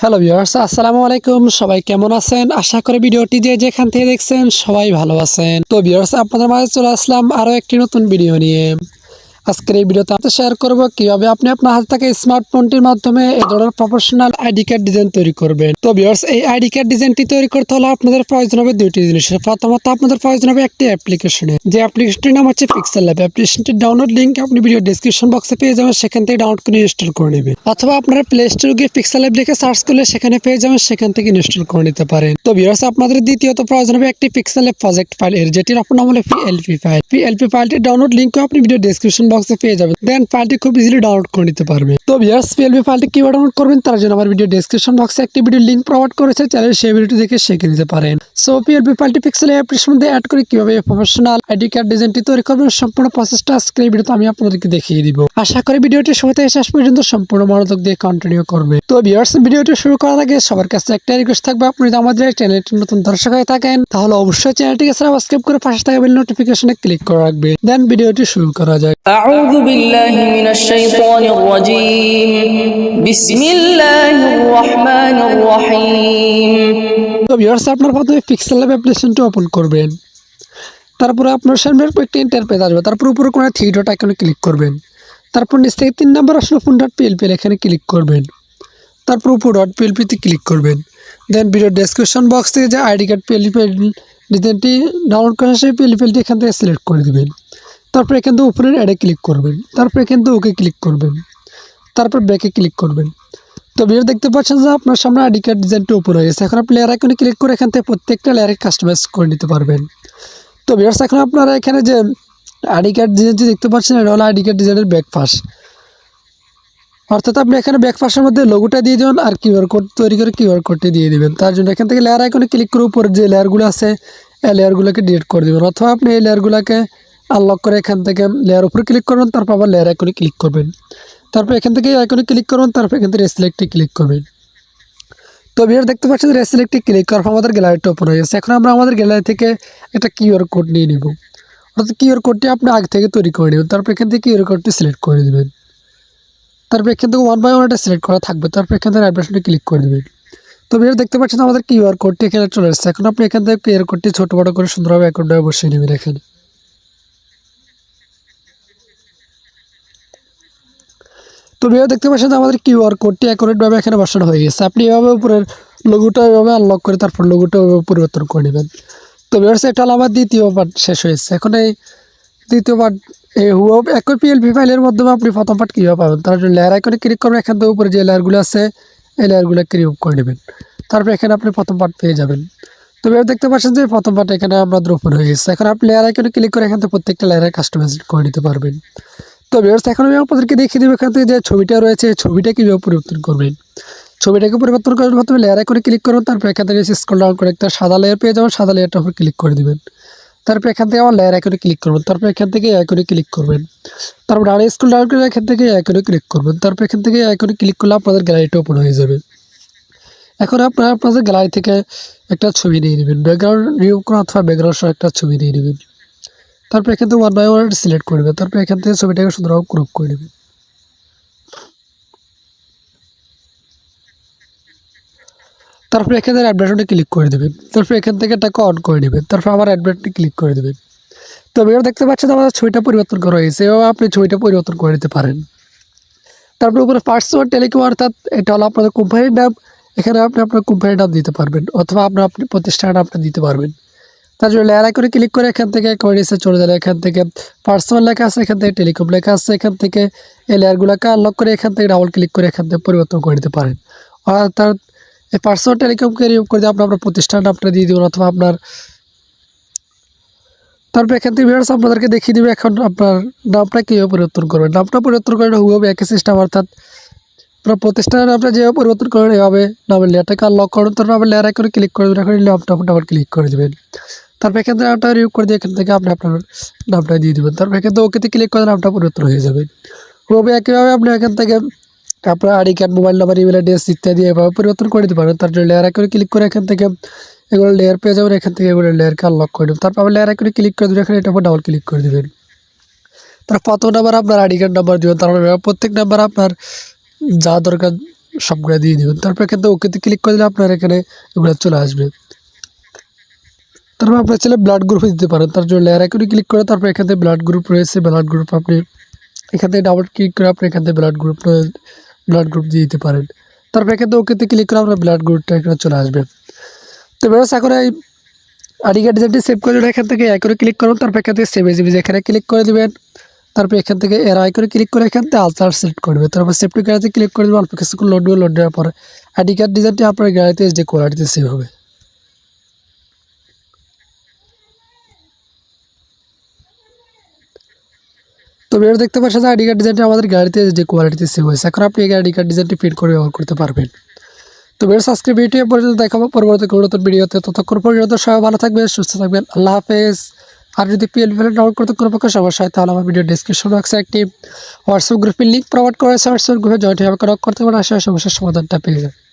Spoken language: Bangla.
হ্যালো ভিউয়ার্স আসসালামু আলাইকুম। সবাই কেমন আছেন? আশা করি ভিডিওটি যে যেখান থেকে দেখছেন সবাই ভালো আছেন। তো ভিউয়ার্স আপনাদের মাঝে চলে আসলাম আরও একটি নতুন ভিডিও নিয়ে। আজকের এই ভিডিওতে আপনাদের শেয়ার করব কীভাবে আপনি আপনার হাত থেকে স্মার্টফোনটির মাধ্যমে এই ধরনের প্রফেশনাল আইডি কার্ড ডিজাইন তৈরি করবেন। তো ভিউয়ার্স এই আইডি কার্ড ডিজাইনটি তৈরি করতে হলে আপনাদের প্রয়োজন হবে দুইটি জিনিসের। প্রথমত আপনাদের প্রয়োজন হবে একটি অ্যাপ্লিকেশনে যে অ্যাপ্লিকেশনটির নাম হচ্ছে পিক্সেল ল্যাব অ্যাপ্লিকেশনটির ডাউনলোড লিঙ্ক আপনি ভিডিও ডিসক্রিপশন বক্সে পেয়ে যাবেন, সেখান থেকে ডাউনলোড করে ইনস্টল করে নেবেন। অথবা আপনারা প্লে স্টোর গিয়ে পিক্সেল ল্যাব লিখে সার্চ করলে সেখানে পেয়ে যাবেন, সেখান থেকে ইনস্টল করে নিতে পারেন। তো ভিউয়ার্স আপনাদের দ্বিতীয়ত প্রয়োজন হবে একটি পিক্সেল ল্যাব প্রজেক্ট ফাইল এর যেটির আপনার নাম হলো পিএলপি ফাইল পিএলপি ফাইলটির ডাউনলোড লিঙ্কও আপনি ভিডিও ডিসক্রিপশন বক্সে পেয়ে যাবেন দেন ফাইলটি খুব ইজিলি ডাউনলোড করে নিতে পারবে। তো ভিউয়ার্স পিএলপি ফাইলটি কীভাবে ডাউনলোড করবেন তার জন্য আমার ভিডিও ডিসক্রিপশন বক্সে একটি ভিডিও লিঙ্ক প্রোভাইড করেছে। চ্যানেল সেই ভিডিওটি দেখে শিখে নিতে পারেন। সো পিএলপি ফাইলটি পিক্সেল অ্যাপ্লিকেশন মধ্যে অ্যাড করে কীভাবে প্রফেশনাল আইডি কার্ড ডিজাইনটি তৈরি করবেন, সম্পূর্ণ প্রসেসটা আজকের ভিডিওতে আমি আপনাদেরকে দেখিয়ে দিব। আশা করি ভিডিওটি শুরু থেকে শেষ পর্যন্ত সম্পূর্ণ মনোযোগ দিয়ে কন্টিনিউ করবে। তো ভিউয়ার্স ভিডিওটি শুরু করার আগে সবার কাছে একটা রিকোয়েস্ট থাকবে। আপনি যদি আমাদের চ্যানেলটি নতুন দর্শক হয়ে থাকেন, তাহলে অবশ্যই চ্যানেলটিকে সাবস্ক্রাইব করে পাশে থাকা বেল নোটিফিকেশনে ক্লিক করে রাখবে দেন ভিডিওটি শুরু করা যায় أعوذ بالله من الشيطان الرجيم بسم الله الرحمن الرحيم তো ভিউয়ার্স আপনার প্রথমে পিক্সেল ল্যাব অ্যাপ্লিকেশনটি ওপেন করবেন তারপরে আপনার সামনে একটি ইন্টারপেজ আসবে তারপর উপরে কোনো থ্রি ডট আইকনে ক্লিক করবেন তারপর নিচ থেকে তিন নম্বর আসলে ফোন ডট পিএলপি এখানে ক্লিক করবেন তারপর উপর ডট পিএলপিতে ক্লিক করবেন দেন ভিডিও ডেসক্রিপশন বক্স থেকে যে আইডি কার্ড পিএলপি ডিজাইনটি ডাউনলোড করা সেই পিএলপিটি এখান থেকে সিলেক্ট করে দেবেন তারপর এখান থেকে উপরের অ্যাডে ক্লিক করবেন। তারপর এখান থেকে ওকে ক্লিক করবেন। তারপর ব্যাকে ক্লিক করবেন। তো ভিডিও দেখতে পাচ্ছেন যে আপনার সামনে আইডি কার্ড ডিজাইনটি ওপেন হয়ে গেছে। এখন আপনি লেয়ার আইকনে ক্লিক করে এখান থেকে প্রত্যেকটা লেয়ারে কাস্টমাইজ করে নিতে পারবেন। তো ভিউয়ার্স, এখন আপনারা এখানে যে আইডি কার্ড ডিজাইনটি দেখতে পাচ্ছেন, এটা হলো আইডি কার্ড ডিজাইনের ব্যাক পাস অর্থাৎ আপনি এখানে ব্যাক পাসের মধ্যে লোগোটা দিয়ে দেবেন আর কিউআর কোড তৈরি করে কিউআর কোডটি দিয়ে দেবেন। তার জন্য এখান থেকে লেয়ার আইকনে ক্লিক করে উপরে যে লেয়ারগুলো আছে, এই লেয়ারগুলোকে ডিলিট করে দেবেন। অথবা আপনি এই লেয়ারগুলোকে আনলক করে এখান থেকে লেয়ার উপরে ক্লিক করবেন, তারপর আবার লেয়ার আইকনে ক্লিক করবেন। তারপর এখান থেকে আইকনে ক্লিক করবেন, তারপর এখান থেকে রেসিলেক্টে ক্লিক করবেন। তো ভিডিও দেখতে পাচ্ছেন রেসিলেক্টে ক্লিক করার পর আমাদের গ্যালারিটা ওপেন হয়ে গেছে। এখন আমরা আমাদের গ্যালারি থেকে একটা কিউআর কোড নিয়ে নেব। অর্থাৎ কিউআর কোডটি আপনি আগে থেকে তৈরি করে নেবেন, তারপর এখান থেকে কিউআর কোডটি সিলেক্ট করে দেবেন। তারপর এখান থেকে ওয়ান বাই ওয়ান একটা সিলেক্ট করা থাকবে, তারপর এখান থেকে অ্যাড্রেসটি ক্লিক করে দেবেন। তো ভিডিও দেখতে পাচ্ছেন আমাদের কিউআর কোডটি এখানে চলে এসেছে। এখন আপনি এখান থেকে কিউআর কোডটি ছোটো বড়ো করে সুন্দরভাবে অ্যাকাউন্টে বসিয়ে নেবেন এখানে। তো ভিডিও দেখতে পাচ্ছেন আমাদের কিউআর কোডটি অ্যাকুরেটভাবে এখানে বসানো হয়ে গেছে। আপনি এভাবে উপরের লোগোটা এভাবে আনলক করে তারপর লোগোটা পরিবর্তন করে নেবেন। তো ভিউয়ার্স এটা আমার দ্বিতীয় পার্ট শেষ হয়েছে। এখন এই দ্বিতীয় পার্ট এই হুব একই পিএলপি ফাইলের মাধ্যমে আপনি প্রথম পার্ট কীভাবে পাবেন? তার জন্য লেয়ার আইকনে ক্লিক করবেন, এখান থেকে উপরে যে লেয়ারগুলো আছে, এই লেয়ারগুলো রিমুভ করে নেবেন। তারপর এখানে আপনি প্রথম পার্ট পেয়ে যাবেন। তো ভিউয়ার দেখতে পাচ্ছেন যে প্রথম পার্ট এখানে আমাদের ওপেন হয়ে গেছে। এখন আপনি লেয়ার আইকনে ক্লিক করে এখান থেকে প্রত্যেকটা লেয়ারে কাস্টমাইজ করে নিতে পারবেন। তো ভিউয়ার্স এখন আমি আপনাদেরকে দেখিয়ে দেবো এখান থেকে যে ছবিটা রয়েছে, ছবিটা কীভাবে পরিবর্তন করবেন। ছবিটাকে পরিবর্তন করার মাধ্যমে লেয়ার করে ক্লিক করুন, তারপর এখান থেকে স্ক্রল ডাউন করে একটা সাদা লেয়ার পেয়ে যাবেন, সাদা লেয়ারটার উপর ক্লিক করে দিবেন। তারপর এখান থেকে আমার লেয়ার আইকনে ক্লিক করবেন, তারপর এখান থেকে আইকনে ক্লিক করবেন। তারপর ডান স্ক্রল ডাউন করে এখান থেকে আইকনে ক্লিক করবেন, তারপর এখান থেকে আইকনে ক্লিক করলে আপনাদের গ্যালারিটা ওপেন হয়ে যাবে। এখন আপনারা আপনাদের গ্যালারি থেকে একটা ছবি নিয়ে নেবেন ব্যাকগ্রাউন্ড রিমুভ করা অথবা ব্যাকগ্রাউন্ড সহ একটা ছবি নিয়ে নেবেন। তারপর এখান থেকে ওয়ান বাই ওয়ান সিলেক্ট করে নেবেন তারপর এখান থেকে ছবিটাকে সুন্দরভাবে ক্রপ করে নেবেন তারপর এখান থেকে অ্যাডভার্টনে ক্লিক করে দেবেন তারপর এখান থেকে এটাকে অন করে নেবেন তারপর আবার অ্যাডভার্টনে ক্লিক করে দেবেন তো এবার দেখতে পাচ্ছেন আমাদের ছবিটা পরিবর্তন করা হয়েছে এবং আপনি ছবিটা পরিবর্তন করে নিতে পারেন। তারপর উপরে পার্সোনাল টেলিকম অর্থাৎ এটা হলো আপনাদের কোম্পানির নাম এখানে আপনি আপনার কোম্পানির নাম দিতে পারবেন অথবা আপনার আপনি প্রতিষ্ঠানের নামটা দিতে পারবেন। তার জন্য লেয়ার করে ক্লিক করে এখান থেকে কমেডিসে চলে যাবে। এখান থেকে পার্সোনাল লেখা আছে, এখান থেকে টেলিকম লেখা আছে, এখান থেকে এই লেয়ারগুলোকে আনলক করে এখান থেকে ডাবল ক্লিক করে এখান থেকে পরিবর্তন করে দিতে পারেন। অর্থাৎ এই পার্সোনাল টেলিকমকে রিমুভ করে দিয়ে আপনি আপনার প্রতিষ্ঠান নামটা দিয়ে দেবেন অথবা আপনার তারপর এখান থেকে ভিউয়ার্স আপনাদেরকে দেখিয়ে দেবে এখন আপনার নামটা কীভাবে পরিবর্তন করবেন। নামটা পরিবর্তন করেন হুবহু একই সিস্টেম অর্থাৎ আপনার প্রতিষ্ঠানের নামটা যেভাবে পরিবর্তন করেন এভাবে নামের লেয়ারটাকে আনলক করুন। তারপর আবার লেয়ার করে ক্লিক করে দেবেন, এখন নামটা আবার ক্লিক করে দেবেন। তারপর এখান থেকে নামটা রিমুভ করে দিয়ে এখান থেকে আপনি আপনার নামটা দিয়ে দেবেন। তারপর এখান থেকে ওকেতে ক্লিক করে নামটা পরিবর্তন হয়ে যাবে। হুবহু একইভাবে আপনি এখান থেকে আপনার ID card mobile number email address ইত্যাদি এভাবে পরিবর্তন করে দিতে পারেন। তার জন্য লেয়ার করে ক্লিক করে এখান থেকে এগুলো লেয়ার পেয়ে যাবেন। এখান থেকে এগুলো লেয়ারকে আনলক করে দেবেন। তারপর লেয়ার করে ক্লিক করে দেবেন। এখানে এটা ডাবল ক্লিক করে দেবেন। তার প্রথম নাম্বার আপনার আইডি কার্ড নাম্বার দেবেন। তারপর প্রত্যেক নাম্বার আপনার যা দরকার সবগুলো দিয়ে দেবেন। তারপর এখান থেকে ওকেতে ক্লিক করে দিলে আপনার এখানে এগুলো চলে আসবে। তারপর আপনার ছেলে ব্লাড গ্রুপ দিতে পারেন। তার জন্য লেয়ার আইকনে ক্লিক করে তারপর এখান থেকে ব্লাড গ্রুপ রয়েছে ব্লাড গ্রুপ আপনি এখান থেকে ডাবল ক্লিক করে আপনি এখান থেকে ব্লাড গ্রুপ ব্লাড গ্রুপ দিয়ে দিতে পারেন। তারপর এখান থেকে ওকেতে ক্লিক করে আপনার ব্লাড গ্রুপটা এখানে চলে আসবে। তো বেরোস এখন এই আইডি কার্ড ডিজাইনটি সেভ করে এখান থেকে আইকনে ক্লিক করুন, তারপর এখান থেকে সেভ এজিবি এখানে ক্লিক করে দেবেন। তারপর এখান থেকে এর আইকনে ক্লিক করে এখান থেকে আলসার সিলেক্ট করবে। তারপর সেফটি কার্ডে ক্লিক করে দেবেন, অল্প কিছুক্ষণ লোড দেবে লোড দেওয়ার পরে আইডি কার্ড ডিজাইনটি আপনার গাড়িতে যে কোয়ালিটিতে সেভ হবে। তো বেরো দেখতে পাচ্ছেন আইডি কার্ড ডিজাইনটি আমাদের গাড়িতে যে কোয়ালিটিতে সেভ হয়েছে। এখন আপনি এই আইডি কার্ড ডিজাইনটি প্রিন্ট করে ব্যবহার করতে পারবেন। তো বেরো সাবস্ক্রাইব ভিডিও পর্যন্ত দেখাবো। পরবর্তী কোনো নতুন ভিডিওতে ততক্ষণ পর্যন্ত সবাই ভালো থাকবেন, সুস্থ থাকবেন। আল্লাহ হাফেজ। আর যদি পিএল ফেলে ডাউনলোড করতে কোনো প্রকার সমস্যা হয়, তাহলে আমার ভিডিও ডিসক্রিপশন বক্সে একটি হোয়াটসঅ্যাপ গ্রুপের লিঙ্ক প্রোভাইড করেছে হোয়াটসঅ্যাপ গ্রুপে জয়েন্ট হয়ে আমাকে করতে পারেন। হয় সমস্যার সমাধানটা পেয়ে যাবেন।